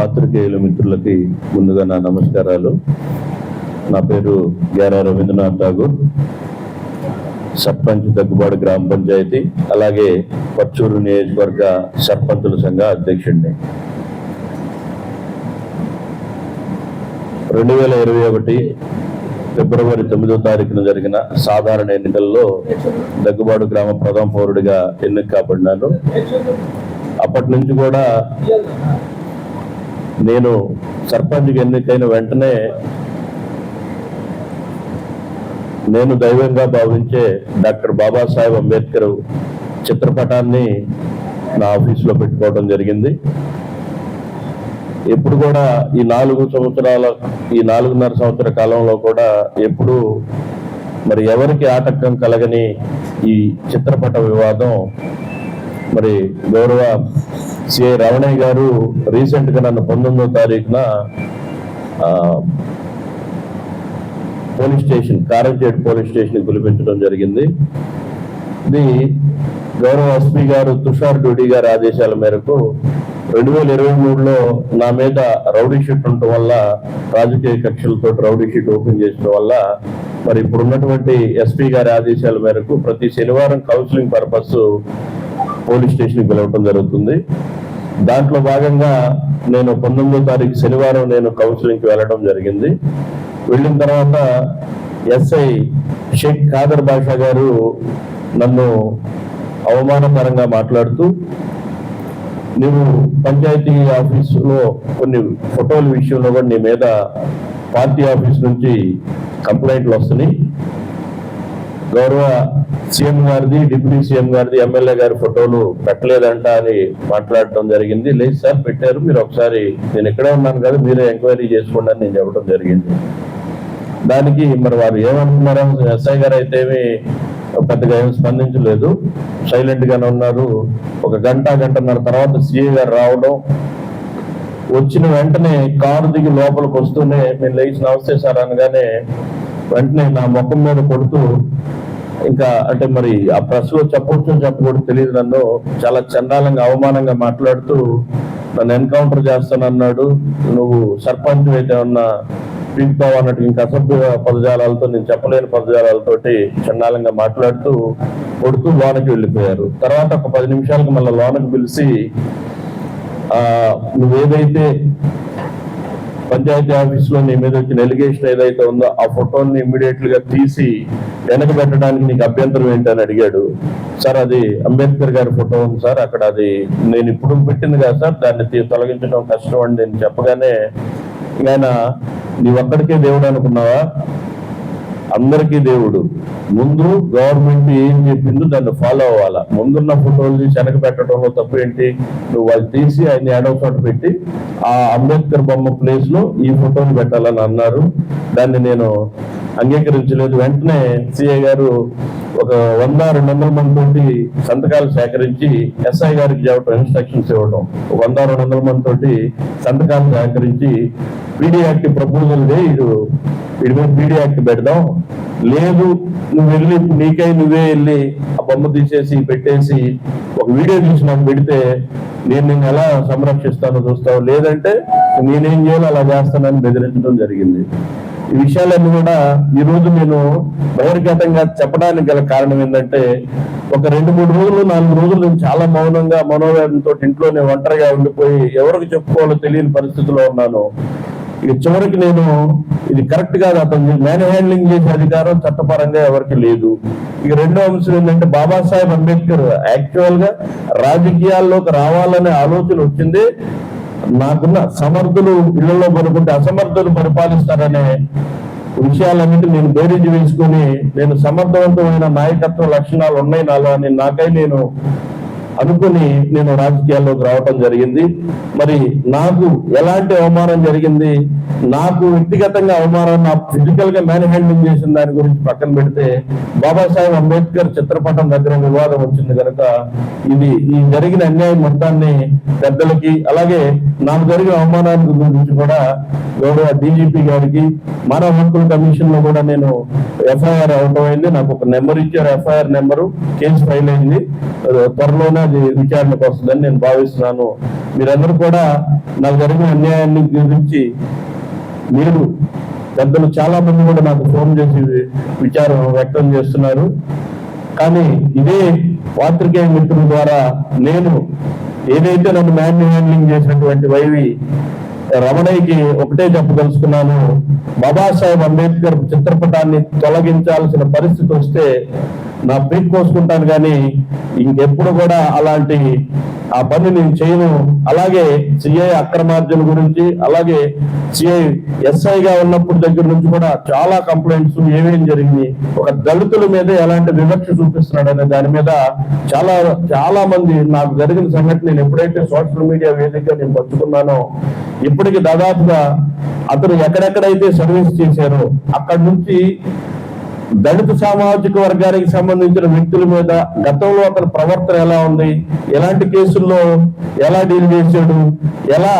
పాత్రికేయుల మిత్రులకి ముందుగా నా నమస్కారాలు. నా పేరు గ్యారా రవీంద్రనాథ్ ఠాగూర్. సర్పంచ్ దగ్గుబాటు గ్రామ పంచాయతీ అలాగే పచ్చూరు నియోజకవర్గ సర్పంచుల సంఘ అధ్యక్షుడిని. రెండు వేల ఇరవై ఒకటి ఫిబ్రవరి తొమ్మిదో తారీఖున జరిగిన సాధారణ ఎన్నికల్లో దగ్గుబాటు గ్రామ ప్రథమ పౌరుడిగా ఎన్నిక కాబడినాను అప్పటి నుంచి కూడా నేను సర్పంచ్కి ఎన్నికైన వెంటనే నేను దైవంగా భావించే డాక్టర్ బాబాసాహెబ్ అంబేద్కర్ చిత్రపటాన్ని నా ఆఫీసులో పెట్టుకోవడం జరిగింది. ఎప్పుడు కూడా ఈ నాలుగు సంవత్సరాల ఈ నాలుగున్నర సంవత్సర కాలంలో కూడా ఎప్పుడు మరి ఎవరికి ఆటంకం కలగని ఈ చిత్రపట వివాదం మరి గౌరవ సిఐ రమణయ్య గారు రీసెంట్గా నన్ను పంతొమ్మిదో తారీఖున police station Karamchedu police station పిలిపించడం జరిగింది. ఇది గౌరవ ఎస్పీ గారు తుషార్ డూడి గారి ఆదేశాల మేరకు రెండు వేల ఇరవై మూడులో నా మీద రౌడీ షీట్ ఉండటం వల్ల రాజకీయ కక్షలతో రౌడీ షీట్ ఓపెన్ చేసిన వల్ల మరి ఇప్పుడు ఉన్నటువంటి ఎస్పీ గారి ఆదేశాల మేరకు ప్రతి శనివారం కౌన్సిలింగ్ పర్పస్ పోలీస్ స్టేషన్కి పిలవటం జరుగుతుంది. దాంట్లో భాగంగా నేను పంతొమ్మిదో తారీఖు శనివారం నేను కౌన్సిలింగ్కి వెళ్ళడం జరిగింది. వెళ్ళిన తర్వాత ఎస్ఐ షేక్ ఖాదర్ బాషా గారు నన్ను అవమానకరంగా మాట్లాడుతూ నువ్వు పంచాయతీ ఆఫీసులో కొన్ని ఫోటోల విషయంలో కూడా నీ మీద పార్టీ ఆఫీస్ నుంచి కంప్లైంట్లు వస్తున్నాయి. గౌరవ సీఎం గారిది డిప్యూటీ సీఎం గారిది ఎమ్మెల్యే గారి ఫోటోలు పెట్టలేదంట అని మాట్లాడటం జరిగింది. లేదు సార్ పెట్టారు. మీరు ఒకసారి నేను ఇక్కడే ఉన్నాను కదా మీరే ఎంక్వైరీ చేసుకోండి అని నేను చెప్పడం జరిగింది. దానికి మరి వారు ఏమనుకున్నారో ఎస్ఐ గారు అయితే పెద్దగా ఏమి స్పందించలేదు. సైలెంట్ గానే ఉన్నారు. ఒక గంట గంటన్నర తర్వాత సిఏ గారు రావడం వచ్చిన వెంటనే కారు దిగి లోపలికి వస్తూనే నేను లేచి నమస్తే సార్ అనగానే వెంటనే నా ముఖం మీద కొడుతూ ఇంకా అంటే మరి ఆ ప్రెస్లో చెప్పకూడదు తెలియదు నన్ను. చాలా చండాలంగా అవమానంగా మాట్లాడుతూ నన్ను ఎన్కౌంటర్ చేస్తానన్నాడు. నువ్వు సర్పంచ్ అయితే ఉన్న పీకుతావు అన్నట్టు ఇంకా అసభ్య పదజాలాలతో నేను చెప్పలేని పదజాలాలతోటి చండాలంగా మాట్లాడుతూ కొడుతూ లోనకి వెళ్ళిపోయారు. తర్వాత ఒక పది నిమిషాలకు మళ్ళీ లోనకి పిలిచి ఆ నువ్వేదైతే పంచాయతీ ఆఫీస్లో నీ మీద వచ్చిన ఎలిగేషన్ ఏదైతే ఉందో ఆ ఫోటోని ఇమ్మీడియట్గా తీసి వెనక పెట్టడానికి నీకు అభ్యంతరం ఏంటి అని అడిగాడు. సార్ అది అంబేద్కర్ గారి ఫోటో ఉంది సార్. అక్కడ అది నేను ఇప్పుడు పెట్టింది కదా సార్. దాన్ని తొలగించడం కష్టం అని నేను చెప్పగానే ఆయన నీవక్కడికే దేవుడు అనుకున్నావా? అందరికీ దేవుడు. ముందు గవర్నమెంట్ ఏం చెప్పిందో దాన్ని ఫాలో అవ్వాలా? ముందున్న ఫోటోలు తీసి వెనక పెట్టడంలో తప్పు ఏంటి నువ్వు వాళ్ళు తీసి ఆయన ఏడవ చోట పెట్టి ఆ అంబేద్కర్ బొమ్మ ప్లేస్లో ఈ ఫోటోని పెట్టాలని అన్నారు. దాన్ని నేను అంగీకరించలేదు. వెంటనే సిఐ గారు ఒక వంద రెండు వందల మంది తోటి సంతకాలు సేకరించి ఎస్ఐ గారికి చెప్పడం ఇన్స్ట్రక్షన్స్ ఇవ్వడం ఒక వంద రెండు వందల మంది తోటి సంతకాలు సేకరించి పీడీ యాక్ట్ ప్రపోజల్ ఇది వీడి మీద పీడీ యాక్ట్ పెడదాం. లేదు నువ్వు వెళ్ళి నీకై నువ్వే వెళ్ళి ఆ బొమ్మ తీసేసి పెట్టేసి ఒక వీడియో తీసి నాకు పెడితే నేను నిన్ను ఎలా సంరక్షిస్తానో చూస్తావు. లేదంటే నేనేం చేయాలో అలా చేస్తానని బెదిరించడం జరిగింది. ఈ విషయాలన్నీ కూడా ఈ రోజు నేను బహిర్గతంగా చెప్పడానికి గల కారణం ఏంటంటే ఒక రెండు మూడు రోజులు నాలుగు రోజులు నేను చాలా మౌనంగా మనోవేదంతో ఇంట్లోనే ఒంటరిగా ఉండిపోయి ఎవరికి చెప్పుకోవాలో తెలియని పరిస్థితిలో ఉన్నాను. ఇక చివరికి నేను ఇది కరెక్ట్ కాదు అతను మ్యాన్ హ్యాండ్లింగ్ చేసే అధికారం చట్టపరంగా ఎవరికి లేదు. ఇక రెండో అంశం ఏంటంటే బాబాసాహెబ్ అంబేద్కర్ యాక్చువల్గా రాజకీయాల్లోకి రావాలనే ఆలోచన వచ్చింది. నాకున్న సమర్థులు ఇళ్ళలో పడుకుంటే అసమర్థులు పరిపాలిస్తారనే విషయాలన్నిటి నేను బేరీజు వేసుకొని నేను సమర్థవంతమైన నాయకత్వ లక్షణాలు ఉన్నాయి నాలో అని నాకై నేను అనుకుని నేను రాజకీయాల్లోకి రావటం జరిగింది. మరి నాకు ఎలాంటి అవమానం జరిగింది? నాకు వ్యక్తిగతంగా అవమానం నా ఫిజికల్గా మ్యాన్ చేసిన దాని గురించి పక్కన పెడితే బాబాసాహెబ్ అంబేద్కర్ చిత్రపటం దగ్గర వివాదం వచ్చింది కనుక ఇది ఈ జరిగిన అన్యాయం మొత్తాన్ని పెద్దలకి అలాగే నాకు జరిగిన అవమానానికి గురించి కూడా గౌరవ డీజీపీ గారికి మానవ హక్కుల కమిషన్లో కూడా నేను ఎఫ్ఐఆర్ అవటం అయింది నాకు ఒక నెంబర్ ఇచ్చారు ఎఫ్ఐఆర్ నెంబరు కేసు ఫైల్ అయింది. త్వరలోనే అది విచారణకు వస్తుందని నేను భావిస్తున్నాను. మీరందరూ కూడా నాకు జరిగిన అన్యాయాన్ని గురించి మీరు పెద్దలు చాలా మంది కూడా నాకు ఫోన్ చేసి విచారం వ్యక్తం చేస్తున్నారు. కానీ ఇదే పాత్రికేయ మిత్రుల ద్వారా నేను ఏదైతే నన్ను మ్యాన్ హ్యాండ్లింగ్ చేసినటువంటి వైవి రమణయ్యకి ఒకటే చెప్పదలుచుకున్నాను బాబాసాహెబ్ అంబేద్కర్ చిత్రపటాన్ని తొలగించాల్సిన పరిస్థితి వస్తే నా పీక్ కోసుకుంటాను కానీ ఇంకెప్పుడు కూడా అలాంటి ఆ పని నేను చేయను. అలాగే సిఐ అక్రమార్జన గురించి అలాగే సిఐ ఎస్ఐగా ఉన్నప్పుడు దగ్గర నుంచి కూడా చాలా కంప్లైంట్స్ ఏమేం జరిగింది ఒక దళితుల మీద ఎలాంటి వివక్ష చూపిస్తున్నాడు అనే దాని మీద చాలా చాలా మంది నాకు జరిగిన సంఘటన నేను ఎప్పుడైతే సోషల్ మీడియా వేదికగా నేను పంచుకున్నానో ఇప్పటికి దాదాపుగా అతను ఎక్కడెక్కడైతే సర్వీస్ చేశారో అక్కడి నుంచి దళిత సామాజిక వర్గానికి సంబంధించిన వ్యక్తుల మీద గతంలో అతని ప్రవర్తన ఎలా ఉంది? ఎలాంటి కేసుల్లో ఎలా డీల్ చేశాడు? ఎలా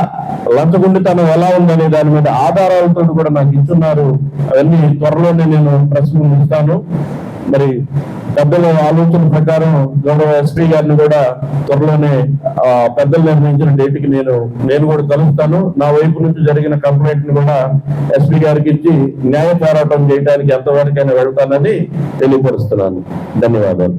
లంచగుండితనం ఎలా ఉందనే దాని మీద ఆధారాలతో కూడా నాకు ఇచ్చున్నారు. అవన్నీ త్వరలోనే నేను ప్రశ్న ఉంచుతాను మరి పెద్దల ఆలోచన ప్రకారం గౌరవ ఎస్పీ గారిని కూడా త్వరలోనే పెద్దలు నిర్ణయించిన డేట్కి నేను నేను కూడా కలుస్తాను. నా వైపు నుంచి జరిగిన కంప్లైంట్ని కూడా ఎస్పీ గారికి ఇచ్చి న్యాయ పోరాటం చేయడానికి ఎంతవరకైనా వెళ్తానని తెలియపరుస్తున్నాను. ధన్యవాదాలు.